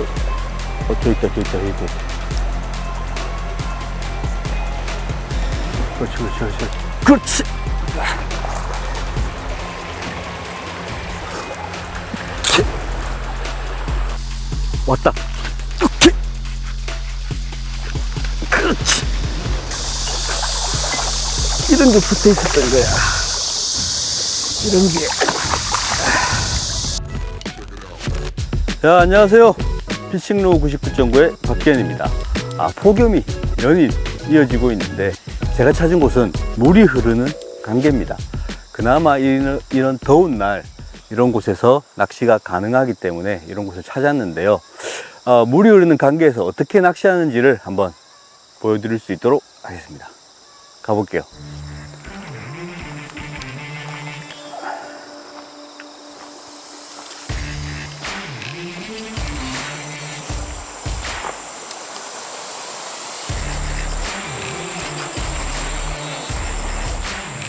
어, 저 있다, 저 있다, 저 있다. 그렇지, 그렇지, 그렇지. 그렇지! 치. 왔다. 오케이. 그렇지. 이런 게 붙어 있었던 거야. 이런 게. 자, 안녕하세요. 피싱로 99.9의 박기현입니다. 아, 폭염이 연일 이어지고 있는데, 제가 찾은 곳은 물이 흐르는 강계입니다. 그나마 이런, 이런 더운 날, 이런 곳에서 낚시가 가능하기 때문에 이런 곳을 찾았는데요. 어, 물이 흐르는 강계에서 어떻게 낚시하는지를 한번 보여드릴 수 있도록 하겠습니다. 가볼게요.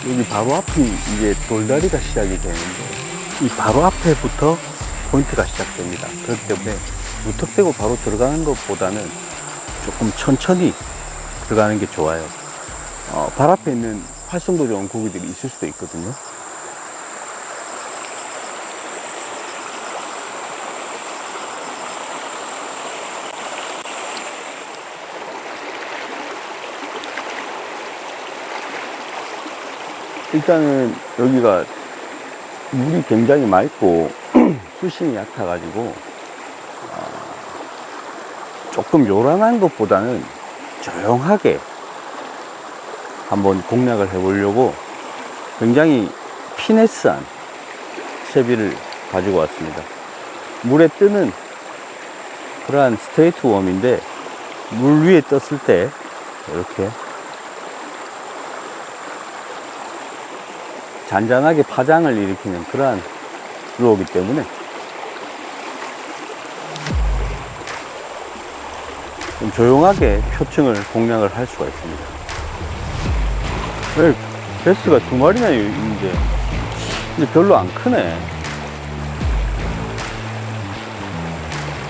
여기 바로 앞이 이제 돌다리가 시작이 되는데 이 바로 앞에부터 포인트가 시작됩니다. 그렇기 때문에 무턱대고 바로 들어가는 것보다는 조금 천천히 들어가는 게 좋아요. 어, 발 앞에 있는 활성도 좋은 고기들이 있을 수도 있거든요. 일단은 여기가 물이 굉장히 맑고 수심이 얕아가지고 어, 조금 요란한 것보다는 조용하게 한번 공략을 해보려고 굉장히 피네스한 채비를 가지고 왔습니다. 물에 뜨는 그러한 스트레이트 웜인데 물 위에 떴을 때 이렇게 잔잔하게 파장을 일으키는 그러한 루어기 때문에 좀 조용하게 표층을 공략을 할 수가 있습니다. 왜 베스가 두 마리나 있는데 근데 별로 안 크네.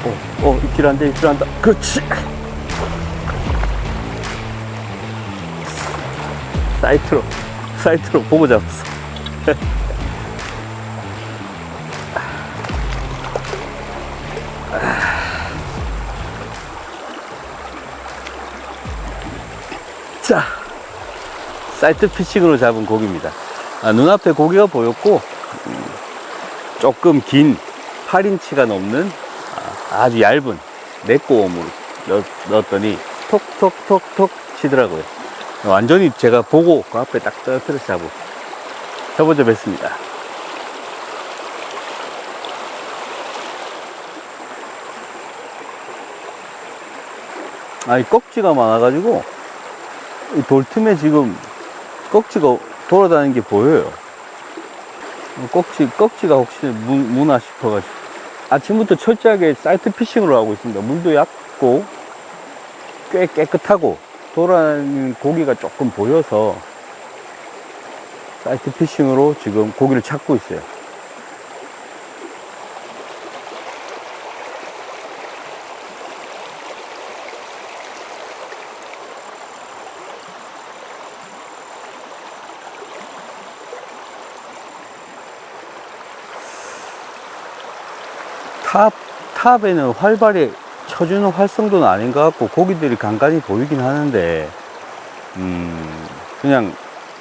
어, 어, 입질 한다, 입질 한다. 그렇지! 사이트로, 사이트로 보고 잡았어. 자, 사이트 피싱으로 잡은 고기입니다. 아, 눈앞에 고기가 보였고, 음, 조금 긴 8인치가 넘는 아, 주 얇은 내꼬음을 넣, 넣었더니 톡톡톡톡 치더라고요. 완전히 제가 보고 그 앞에 딱 떨어뜨려서 잡고 잡아줘 뵀습니다. 아, 이 꺽지가 많아가지고, 이 돌틈에 지금 꺽지가 돌아다니는 게 보여요. 어, 꺽지, 꺽지가 혹시 무, 무나 싶어가지고. 아침부터 철저하게 사이트 피싱으로 하고 있습니다. 물도 얕고, 꽤 깨끗하고, 돌아다니는 고기가 조금 보여서, 사이트 피싱으로 지금 고기를 찾고 있어요. 탑, 탑에는 활발히 쳐주는 활성도는 아닌 것 같고, 고기들이 간간히 보이긴 하는데, 음, 그냥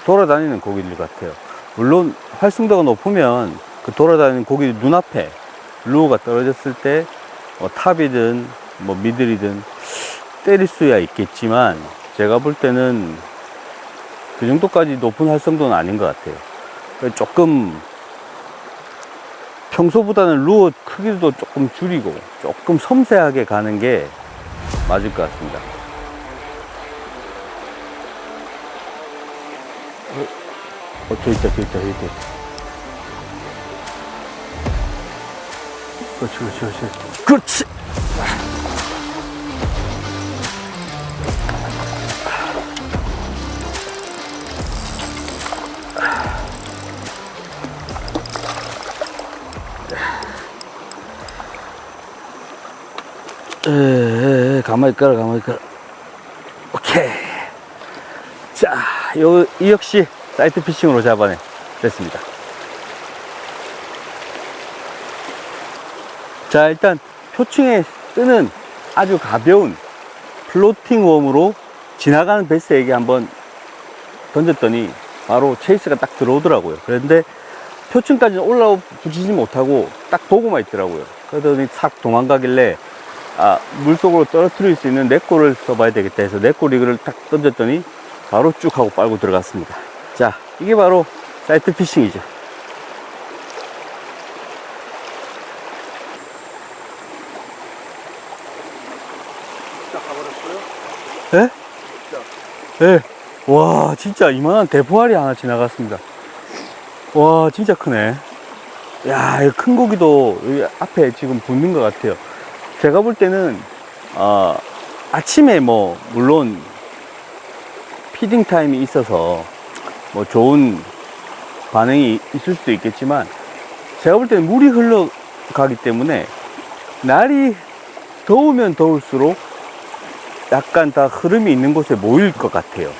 돌아다니는 고기들 같아요. 물론 활성도가 높으면 그 돌아다니는 고기 눈앞에 루어가 떨어졌을 때, 뭐 탑이든 뭐 미들이든 때릴 수야 있겠지만, 제가 볼 때는 그 정도까지 높은 활성도는 아닌 것 같아요. 조금 평소보다는 루어 크기도 조금 줄이고 조금 섬세하게 가는 게 맞을 것 같습니다. 어, 저 있다, 저 있다, 저 있다. 그렇지, 그렇지, 그렇지. 그렇지! 에, 에, 가만히 있거라, 가만히 있거라. 오케이. 자, 요, 이 역시 사이트 피싱으로 잡아내. 됐습니다. 자, 일단 표층에 뜨는 아주 가벼운 플로팅 웜으로 지나가는 베스에게 한번 던졌더니 바로 체이스가 딱 들어오더라고요. 그런데 표층까지는 올라오 붙이지 못하고 딱 보고만 있더라고요. 그러더니 싹 도망가길래 아, 물속으로 떨어뜨릴 수 있는 넷골을 써봐야 되겠다 해서 넷골 이거를 딱 던졌더니 바로 쭉 하고 빨고 들어갔습니다. 자, 이게 바로 사이트 피싱이죠. 예? 예. 와, 진짜 이만한 대포알이 하나 지나갔습니다. 와, 진짜 크네. 야, 이큰 고기도 여기 앞에 지금 붙는 것 같아요. 제가 볼 때는, 어, 아침에 뭐, 물론, 피딩 타임이 있어서, 뭐, 좋은 반응이 있을 수도 있겠지만, 제가 볼 때는 물이 흘러가기 때문에, 날이 더우면 더울수록, 약간 다 흐름이 있는 곳에 모일 것 같아요.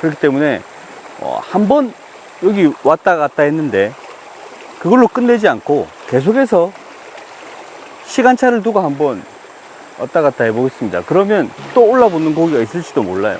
그렇기 때문에 어, 한번 여기 왔다 갔다 했는데 그걸로 끝내지 않고 계속해서 시간차를 두고 한번 왔다 갔다 해보겠습니다. 그러면 또 올라붙는 고기가 있을지도 몰라요.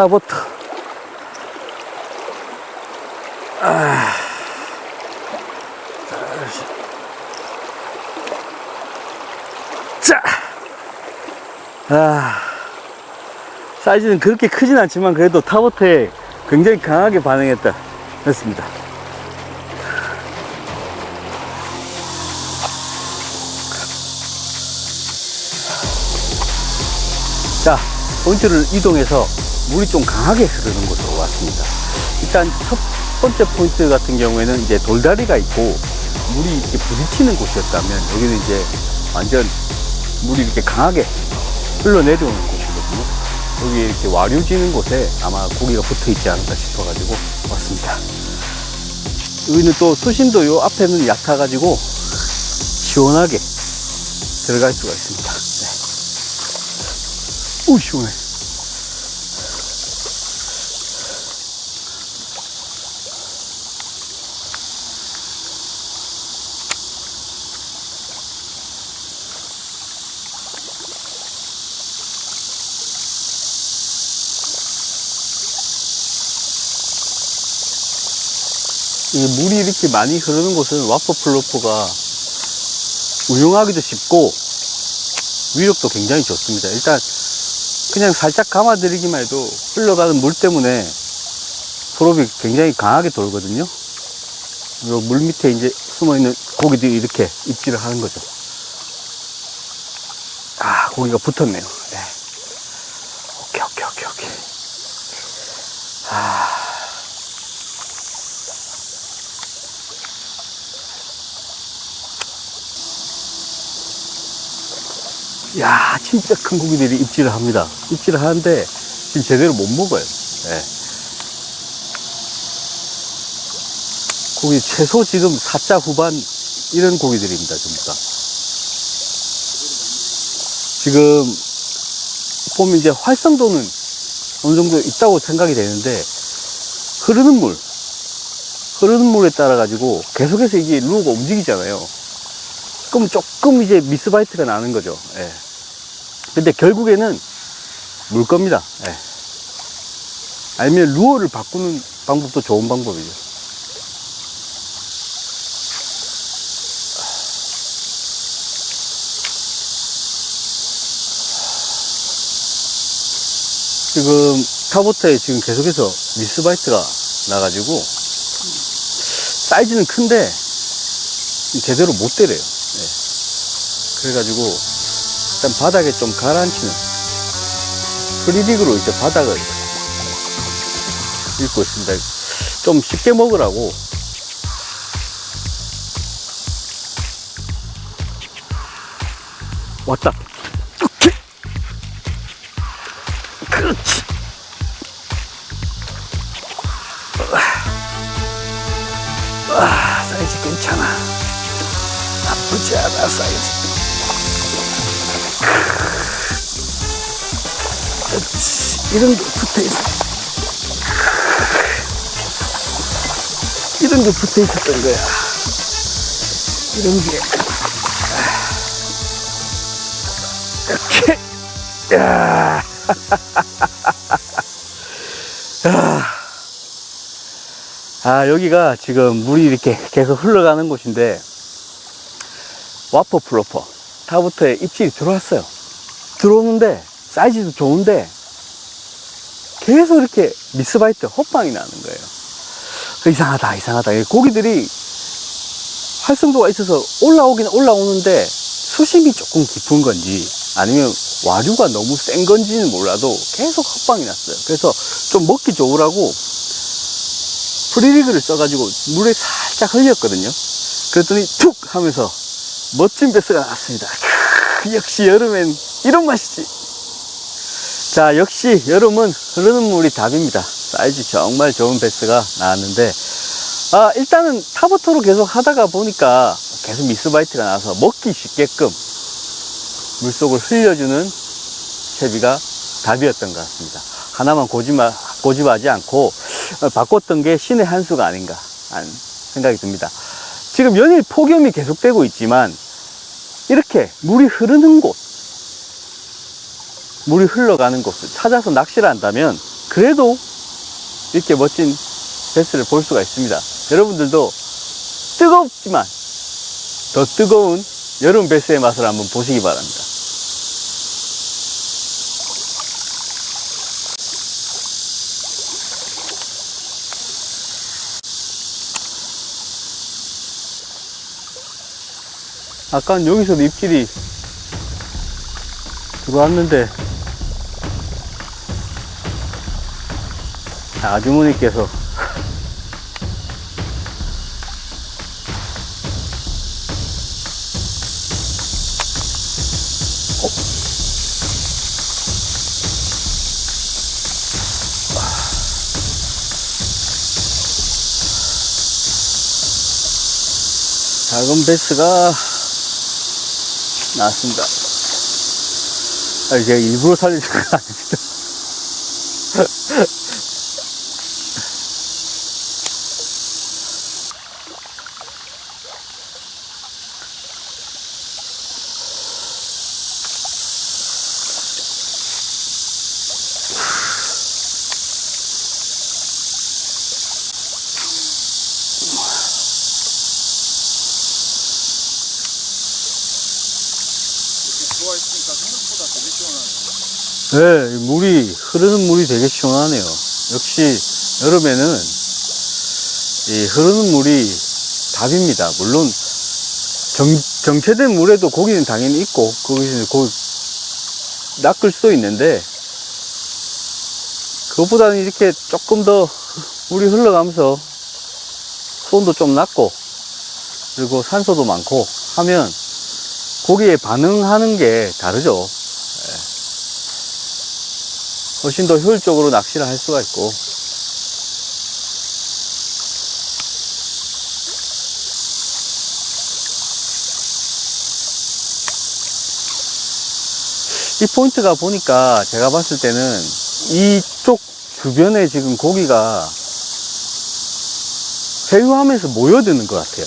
타버터. 아. 자. 아. 사이즈는 그렇게 크진 않지만 그래도 타버터에 굉장히 강하게 반응했다. 했습니다. 자, 포인트를 이동해서 물이 좀 강하게 흐르는 곳으로 왔습니다. 일단 첫 번째 포인트 같은 경우에는 이제 돌다리가 있고 물이 이렇게 부딪히는 곳이었다면 여기는 이제 완전 물이 이렇게 강하게 흘러내려오는 곳이거든요. 여기 이렇게 와류지는 곳에 아마 고기가 붙어 있지 않을까 싶어가지고 왔습니다. 여기는 또 수심도 요 앞에는 얕아가지고 시원하게 들어갈 수가 있습니다. 네. 오, 시원해. 물이 이렇게 많이 흐르는 곳은 와퍼 플로퍼가 운용하기도 쉽고 위력도 굉장히 좋습니다. 일단 그냥 살짝 감아드리기만 해도 흘러가는 물 때문에 프롭이 굉장히 강하게 돌거든요. 요물 밑에 이제 숨어 있는 고기들이 이렇게 입질을 하는 거죠. 아, 고기가 붙었네요. 네. 오케이, 오케이, 오케이, 오케이. 아. 야, 진짜 큰 고기들이 입질을 합니다. 입질을 하는데 지금 제대로 못 먹어요. 예. 고기 최소 지금 4자 후반 이런 고기들입니다, 전부 다. 지금 보면 이제 활성도는 어느 정도 있다고 생각이 되는데 흐르는 물, 흐르는 물에 따라 가지고 계속해서 이게 루어가 움직이잖아요. 조금 조금 이제 미스바이트가 나는 거죠 예. 근데 결국에는 물 겁니다 예. 아니면 루어를 바꾸는 방법도 좋은 방법이죠 지금 타보트에 지금 계속해서 미스바이트가 나가지고 사이즈는 큰데 제대로 못 때려요 예. 그래가지고 일단 바닥에 좀 가라앉히는 프리딕으로 이제 바닥을 읽고 있습니다. 좀 쉽게 먹으라고 왔다. 이런 게 붙어 있어. 이런 게 붙어 있었던 거야. 이런 게. 이렇게. 야. 야. 아, 여기가 지금 물이 이렇게 계속 흘러가는 곳인데, 와퍼 플로퍼. 타부터에 입질이 들어왔어요. 들어오는데, 사이즈도 좋은데, 계속 이렇게 미스바이트 헛방이 나는 거예요. 이상하다, 이상하다. 이 고기들이 활성도가 있어서 올라오긴 올라오는데, 수심이 조금 깊은 건지, 아니면 와류가 너무 센 건지는 몰라도 계속 헛방이 났어요. 그래서 좀 먹기 좋으라고 프리리그를 써가지고 물에 살짝 흘렸거든요. 그랬더니 툭 하면서 멋진 베스가 나왔습니다. 크, 역시 여름엔 이런 맛이지. 자, 역시 여름은 흐르는 물이 답입니다. 사이즈 정말 좋은 베스가 나왔는데, 아, 일단은 타버터로 계속 하다가 보니까 계속 미스바이트가 나와서 먹기 쉽게끔 물속을 흘려주는 채비가 답이었던 것 같습니다. 하나만 고집하, 고집하지 않고 어, 바꿨던 게 신의 한 수가 아닌가 하는 생각이 듭니다. 지금 연일 폭염이 계속되고 있지만 이렇게 물이 흐르는 곳, 물이 흘러가는 곳을 찾아서 낚시를 한다면 그래도 이렇게 멋진 베스를 볼 수가 있습니다. 여러분들도 뜨겁지만 더 뜨거운 여름 베스의 맛을 한번 보시기 바랍니다. 아까는 여기서도 입질이 들어왔는데 아주머니께서 작은 베스가 나왔습니다. 아, 제가 일부러 살려준 건 아닙니다. 네, 물이, 흐르는 물이 되게 시원하네요. 역시 여름에는 이 흐르는 물이 답입니다. 물론 정, 정체된 물에도 고기는 당연히 있고, 거기서 고기 낚을 수도 있는데, 그것보다는 이렇게 조금 더 물이 흘러가면서 수온도 좀 낮고, 그리고 산소도 많고 하면 고기에 반응하는 게 다르죠. 훨씬 더 효율적으로 낚시를 할 수가 있고 이 포인트가 보니까 제가 봤을 때는 이쪽 주변에 지금 고기가 회유하면서 모여드는 것 같아요.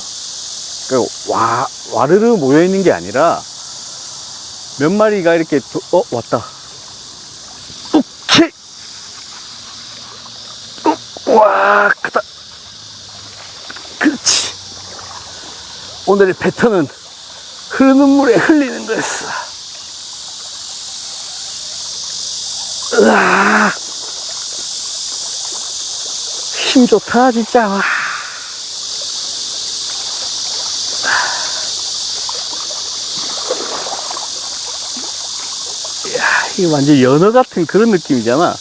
그 와, 와르르 모여있는 게 아니라 몇 마리가 이렇게, 도- 어, 왔다. 오케이! 어, 와, 크다. 그렇지. 오늘의 패턴은 흐르는 물에 흘리는 거였어. 으아! 힘 좋다, 진짜. 와. 이야, 이게 완전 연어 같은 그런 느낌이잖아.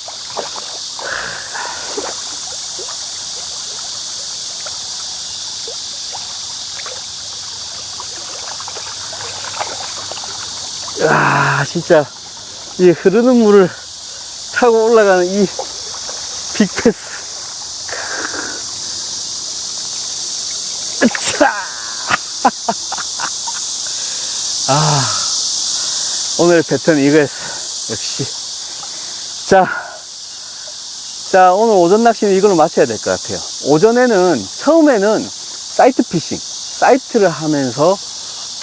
아, 진짜, 이 흐르는 물을 타고 올라가는 이 빅패스. 아, 오늘 패턴 이거였어. 역시. 자, 자, 오늘 오전 낚시는 이걸로 마쳐야 될 것 같아요. 오전에는, 처음에는 사이트 피싱, 사이트를 하면서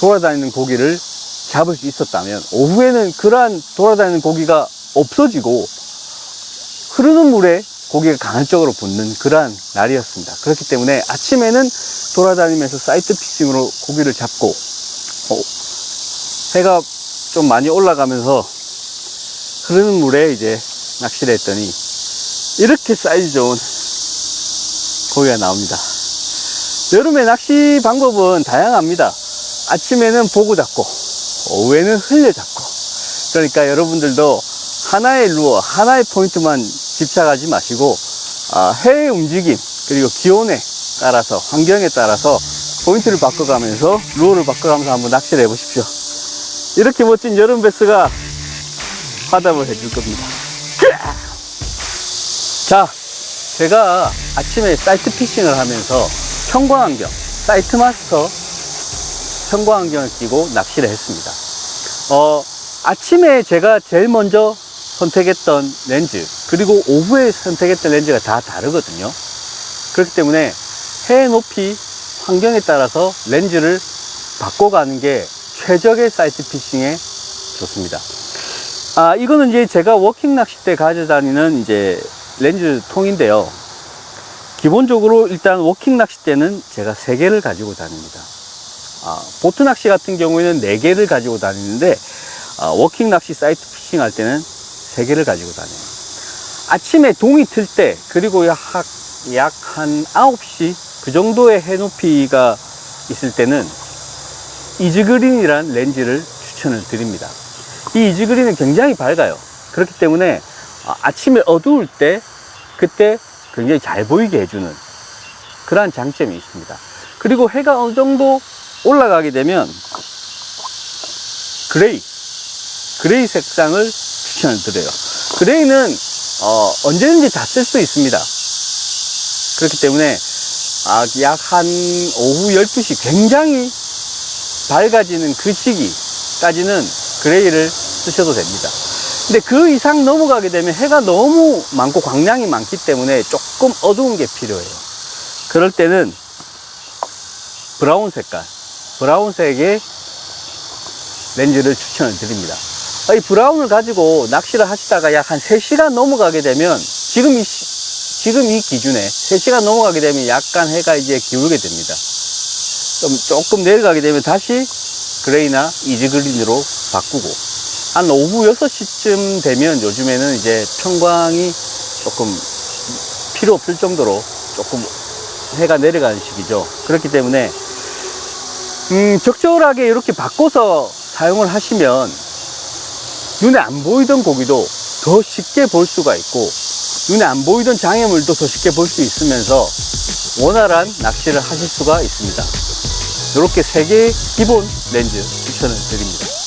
돌아다니는 고기를 잡을 수 있었다면, 오후에는 그러한 돌아다니는 고기가 없어지고, 흐르는 물에 고기가 간헐적으로 붙는 그러한 날이었습니다. 그렇기 때문에 아침에는 돌아다니면서 사이트 피싱으로 고기를 잡고, 어, 해가 좀 많이 올라가면서 흐르는 물에 이제 낚시를 했더니 이렇게 사이즈 좋은 고기가 나옵니다. 여름에 낚시 방법은 다양합니다. 아침에는 보고 잡고, 오후에는 흘려 잡고. 그러니까 여러분들도 하나의 루어, 하나의 포인트만 집착하지 마시고, 아, 해의 움직임, 그리고 기온에 따라서, 환경에 따라서 포인트를 바꿔가면서, 루어를 바꿔가면서 한번 낚시를 해보십시오. 이렇게 멋진 여름 베스가 화답을 해줄 겁니다. 자, 제가 아침에 사이트 피싱을 하면서 평광안경, 사이트 마스터 평광안경을 끼고 낚시를 했습니다. 어, 아침에 제가 제일 먼저 선택했던 렌즈, 그리고 오후에 선택했던 렌즈가 다 다르거든요. 그렇기 때문에 해 높이 환경에 따라서 렌즈를 바꿔가는 게 최적의 사이트 피싱에 좋습니다. 아, 이거는 이제 제가 워킹 낚싯대 가져다니는 이제 렌즈 통인데요. 기본적으로 일단 워킹 낚싯대는 제가 3개를 가지고 다닙니다. 아, 보트 낚시 같은 경우에는 4개를 가지고 다니는데, 아, 워킹 낚시 사이트 피싱 할 때는 3개를 가지고 다녀요. 아침에 동이 틀 때, 그리고 약, 약한 9시 그 정도의 해 높이가 있을 때는 이즈그린이란 렌즈를 추천을 드립니다. 이 이즈그린은 굉장히 밝아요. 그렇기 때문에 아, 아침에 어두울 때 그때 굉장히 잘 보이게 해주는 그러한 장점이 있습니다. 그리고 해가 어느 정도 올라가게 되면 그레이, 그레이 색상을 추천을 드려요. 그레이는 어, 언제든지 다 쓸 수 있습니다. 그렇기 때문에 아, 약한 오후 12시 굉장히 밝아지는 그 시기까지는 그레이를 쓰셔도 됩니다. 근데 그 이상 넘어가게 되면 해가 너무 많고 광량이 많기 때문에 조금 어두운 게 필요해요. 그럴 때는 브라운 색깔, 브라운색의 렌즈를 추천을 드립니다. 이 브라운을 가지고 낚시를 하시다가 약 한 3시간 넘어가게 되면 지금 이, 시- 지금 이 기준에 3시간 넘어가게 되면 약간 해가 이제 기울게 됩니다. 좀 조금 내려가게 되면 다시 그레이나 이즈그린으로 바꾸고 한 오후 6시쯤 되면 요즘에는 이제 평광이 조금 필요 없을 정도로 조금 해가 내려가는 시기죠. 그렇기 때문에 음, 적절하게 이렇게 바꿔서 사용을 하시면 눈에 안 보이던 고기도 더 쉽게 볼 수가 있고 눈에 안 보이던 장애물도 더 쉽게 볼 수 있으면서 원활한 낚시를 하실 수가 있습니다. 이렇게 세 개의 기본 렌즈 추천을 드립니다.